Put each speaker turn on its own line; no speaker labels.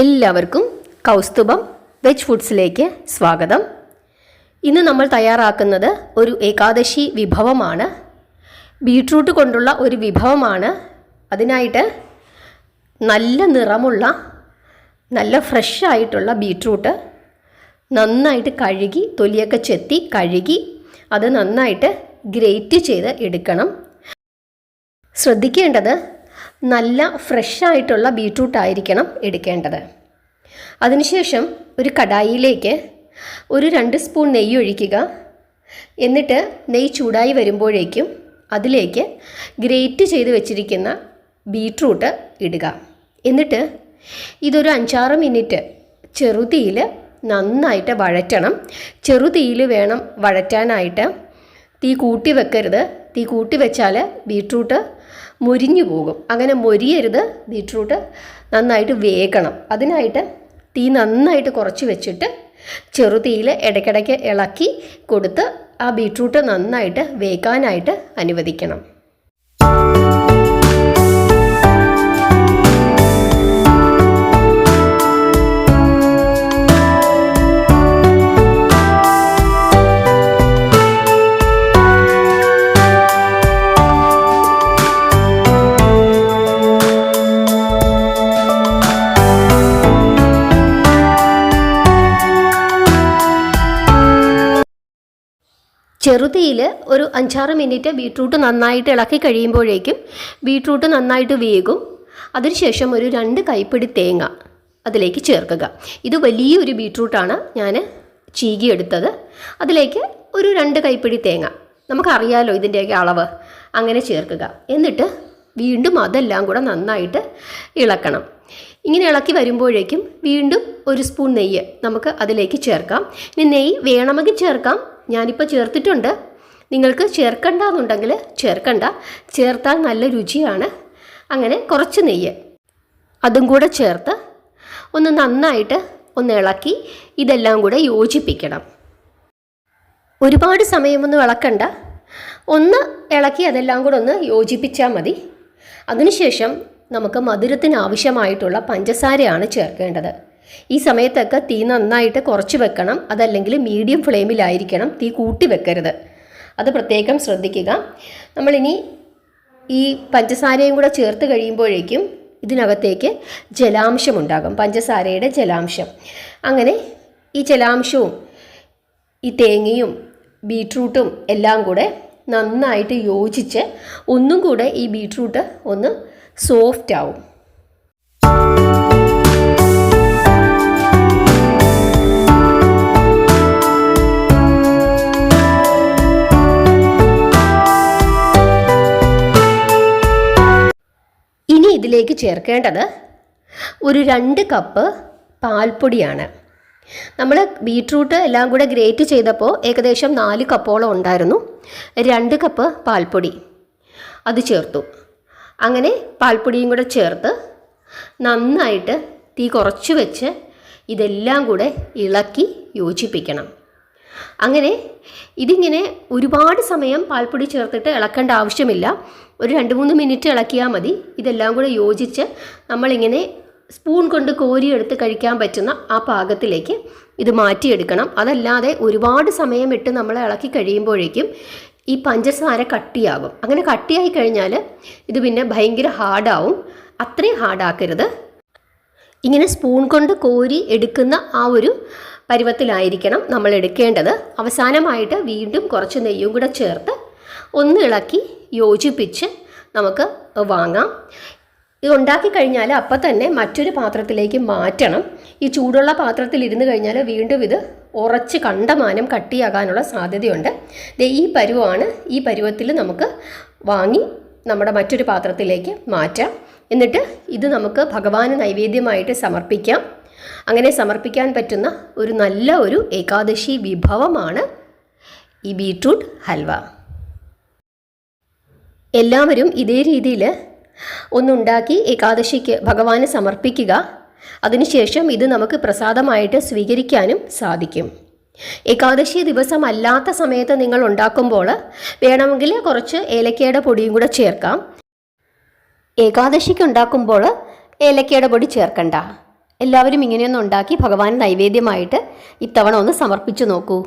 എല്ലാവർക്കും കൗസ്തുഭം വെജ് ഫുഡ്സിലേക്ക് സ്വാഗതം. ഇന്ന് നമ്മൾ തയ്യാറാക്കുന്നത് ഒരു ഏകാദശി വിഭവമാണ്. ബീട്രൂട്ട് കൊണ്ടുള്ള ഒരു വിഭവമാണ്. അതിനായിട്ട് നല്ല നിറമുള്ള നല്ല ഫ്രഷ് ആയിട്ടുള്ള ബീട്രൂട്ട് നന്നായിട്ട് കഴുകി തൊലിയൊക്കെ ചെത്തി കഴുകി അത് നന്നായിട്ട് ഗ്രേറ്റ് ചെയ്ത് എടുക്കണം. ശ്രദ്ധിക്കേണ്ടത് നല്ല ഫ്രഷ് ആയിട്ടുള്ള ബീട്രൂട്ട് ആയിരിക്കണം എടുക്കേണ്ടത്. അതിനുശേഷം ഒരു കടായിയിലേക്ക് ഒരു രണ്ട് സ്പൂൺ നെയ്യ് ഒഴിക്കുക. എന്നിട്ട് നെയ്യ് ചൂടായി വരുമ്പോഴേക്കും അതിലേക്ക് ഗ്രേറ്റ് ചെയ്ത് വെച്ചിരിക്കുന്ന ബീട്രൂട്ട് ഇടുക. എന്നിട്ട് ഇതൊരു അഞ്ചാറ് മിനിറ്റ് ചെറുതീയിൽ നന്നായിട്ട് വഴറ്റണം. ചെറുതീയിൽ വേണം വഴറ്റാനായിട്ട്. തീ കൂട്ടി വെക്കരുത്. തീ കൂട്ടി വെച്ചാൽ ബീട്രൂട്ട് മുരിഞ്ഞു പോകും. അങ്ങനെ മൊരിയരുത് ബീട്രൂട്ട് നന്നായിട്ട് വേകണം. അതിനായിട്ട് തീ നന്നായിട്ട് കുറച്ച് വെച്ചിട്ട് ചെറുതീയിൽ ഇടയ്ക്കിടയ്ക്ക് ഇളക്കി കൊടുത്ത് ആ ബീട്രൂട്ട് നന്നായിട്ട് വേകാനായിട്ട് അനുവദിക്കണം. ചെറുതീയിൽ ഒരു അഞ്ചാറ് മിനിറ്റ് ബീട്രൂട്ട് നന്നായിട്ട് ഇളക്കി കഴിയുമ്പോഴേക്കും ബീട്രൂട്ട് നന്നായിട്ട് വേകും. അതിനുശേഷം ഒരു രണ്ട് കൈപ്പിടി തേങ്ങ അതിലേക്ക് ചേർക്കുക. ഇത് വലിയൊരു ബീട്രൂട്ടാണ്. ഞാൻ ചീകിയെടുത്തത്. അതിലേക്ക് ഒരു രണ്ട് കൈപ്പിടി തേങ്ങ. നമുക്കറിയാലോ ഇതിന്റെയൊക്കെ അളവ്. അങ്ങനെ ചേർക്കുക. എന്നിട്ട് വീണ്ടും അതെല്ലാം കൂടെ നന്നായിട്ട് ഇളക്കണം. ഇങ്ങനെ ഇളക്കി വരുമ്പോഴേക്കും വീണ്ടും ഒരു സ്പൂൺ നെയ്യ് നമുക്ക് അതിലേക്ക് ചേർക്കാം. ഇനി നെയ്യ് വേണമെങ്കിൽ ചേർക്കാം. ഞാനിപ്പോൾ ചേർത്തിട്ടുണ്ട്. നിങ്ങൾക്ക് ചേർക്കണ്ട എന്നുണ്ടെങ്കിൽ ചേർക്കണ്ട. ചേർത്താൽ നല്ല രുചിയാണ്. അങ്ങനെ കുറച്ച് നെയ്യ് അതും കൂടെ ചേർത്ത് ഒന്ന് നന്നായിട്ട് ഒന്ന് ഇളക്കി ഇതെല്ലാം കൂടെ യോജിപ്പിക്കണം. ഒരുപാട് സമയമൊന്നും ഇളക്കണ്ട. ഒന്ന് ഇളക്കി അതെല്ലാം കൂടെ ഒന്ന് യോജിപ്പിച്ചാൽ മതി. അതിനുശേഷം നമുക്ക് മധുരത്തിന് ആവശ്യമായിട്ടുള്ള പഞ്ചസാരയാണ് ചേർക്കേണ്ടത്. ഈ സമയത്തൊക്കെ തീ നന്നായിട്ട് കുറച്ച് വെക്കണം അതല്ലെങ്കിൽ മീഡിയം ഫ്ലെയിമിലായിരിക്കണം തീ കൂട്ടി വെക്കരുത്. അത് പ്രത്യേകം ശ്രദ്ധിക്കുക. നമ്മളിനി ഈ പഞ്ചസാരയും കൂടെ ചേർത്ത് കഴിയുമ്പോഴേക്കും ഇതിനകത്തേക്ക് ജലാംശമുണ്ടാകും പഞ്ചസാരയുടെ ജലാംശം. അങ്ങനെ ഈ ജലാംശവും ഈ തേങ്ങയും ബീട്രൂട്ടും എല്ലാം കൂടെ നന്നായിട്ട് യോജിച്ച് ഒന്നും കൂടെ ഈ ബീട്രൂട്ട് ഒന്ന് സോഫ്റ്റ് ആവും. ഇനി ഇതിലേക്ക് ചേർക്കേണ്ടത് ഒരു രണ്ട് കപ്പ് പാൽപ്പൊടിയാണ്. നമ്മൾ ബീട്രൂട്ട് എല്ലാം കൂടെ ഗ്രേറ്റ് ചെയ്തപ്പോൾ ഏകദേശം നാല് കപ്പോളം ഉണ്ടായിരുന്നു. രണ്ട് കപ്പ് പാൽപ്പൊടി. അത് ചേർത്തു. അങ്ങനെ പാൽപ്പൊടിയും കൂടെ ചേർത്ത് നന്നായിട്ട് തീ കുറച്ച് വെച്ച് ഇതെല്ലാം കൂടെ ഇളക്കി യോജിപ്പിക്കണം. അങ്ങനെ ഇതിങ്ങനെ ഒരുപാട് സമയം പാൽപ്പൊടി ചേർത്തിട്ട് ഇളക്കേണ്ട ആവശ്യമില്ല. ഒരു രണ്ട് മൂന്ന് മിനിറ്റ് ഇളക്കിയാൽ മതി. ഇതെല്ലാം കൂടെ യോജിച്ച് നമ്മളിങ്ങനെ സ്പൂൺ കൊണ്ട് കോരിയെടുത്ത് കഴിക്കാൻ പറ്റുന്ന ആ പാകത്തിലേക്ക് ഇത് മാറ്റിയെടുക്കണം. അതല്ലാതെ ഒരുപാട് സമയം ഇട്ട് നമ്മൾ ഇളക്കി കഴിയുമ്പോഴേക്കും ഈ പഞ്ചസാര കട്ടിയാകും. അങ്ങനെ കട്ടിയായി കഴിഞ്ഞാൽ ഇത് പിന്നെ ഭയങ്കര ഹാർഡാവും. അത്രയും ഹാർഡാക്കരുത്. ഇങ്ങനെ സ്പൂൺ കൊണ്ട് കോരി എടുക്കുന്ന ആ ഒരു പരുവത്തിലായിരിക്കണം നമ്മൾ എടുക്കേണ്ടത്. അവസാനമായിട്ട് വീണ്ടും കുറച്ച് നെയ്യും കൂടെ ചേർത്ത് ഒന്ന് ഇളക്കി യോജിപ്പിച്ച് നമുക്ക് വാങ്ങാം. ഇത് ഉണ്ടാക്കി കഴിഞ്ഞാൽ അപ്പം തന്നെ മറ്റൊരു പാത്രത്തിലേക്ക് മാറ്റണം. ഈ ചൂടുള്ള പാത്രത്തിൽ ഇരുന്ന് കഴിഞ്ഞാൽ വീണ്ടും ഇത് ഉറച്ച് കണ്ടമാനം കട്ടിയാകാനുള്ള സാധ്യതയുണ്ട്. ഈ പരുവമാണ് ഈ പരുവത്തിൽ നമുക്ക് വാങ്ങി നമ്മുടെ മറ്റൊരു പാത്രത്തിലേക്ക് മാറ്റാം. എന്നിട്ട് ഇത് നമുക്ക് ഭഗവാന് നൈവേദ്യമായിട്ട് സമർപ്പിക്കാം. അങ്ങനെ സമർപ്പിക്കാൻ പറ്റുന്ന ഒരു നല്ല ഒരു ഏകാദശി വിഭവമാണ് ഈ ബീട്രൂട്ട് ഹൽവ. എല്ലാവരും ഇതേ രീതിയിൽ ഒന്നുണ്ടാക്കി ഏകാദശിക്ക് ഭഗവാന് സമർപ്പിക്കുക. അതിനുശേഷം ഇത് നമുക്ക് പ്രസാദമായിട്ട് സ്വീകരിക്കാനും സാധിക്കും. ഏകാദശി ദിവസം അല്ലാത്ത സമയത്ത് നിങ്ങൾ ഉണ്ടാക്കുമ്പോൾ വേണമെങ്കിൽ കുറച്ച് ഏലക്കയുടെ പൊടിയും കൂടെ ചേർക്കാം. ഏകാദശിക്ക് ഉണ്ടാക്കുമ്പോൾ ഏലക്കയുടെ പൊടി ചേർക്കണ്ട. എല്ലാവരും ഇങ്ങനെയൊന്നും ഉണ്ടാക്കി ഭഗവാൻ നൈവേദ്യമായിട്ട് ഇത്തവണ ഒന്ന് സമർപ്പിച്ചു നോക്കൂ.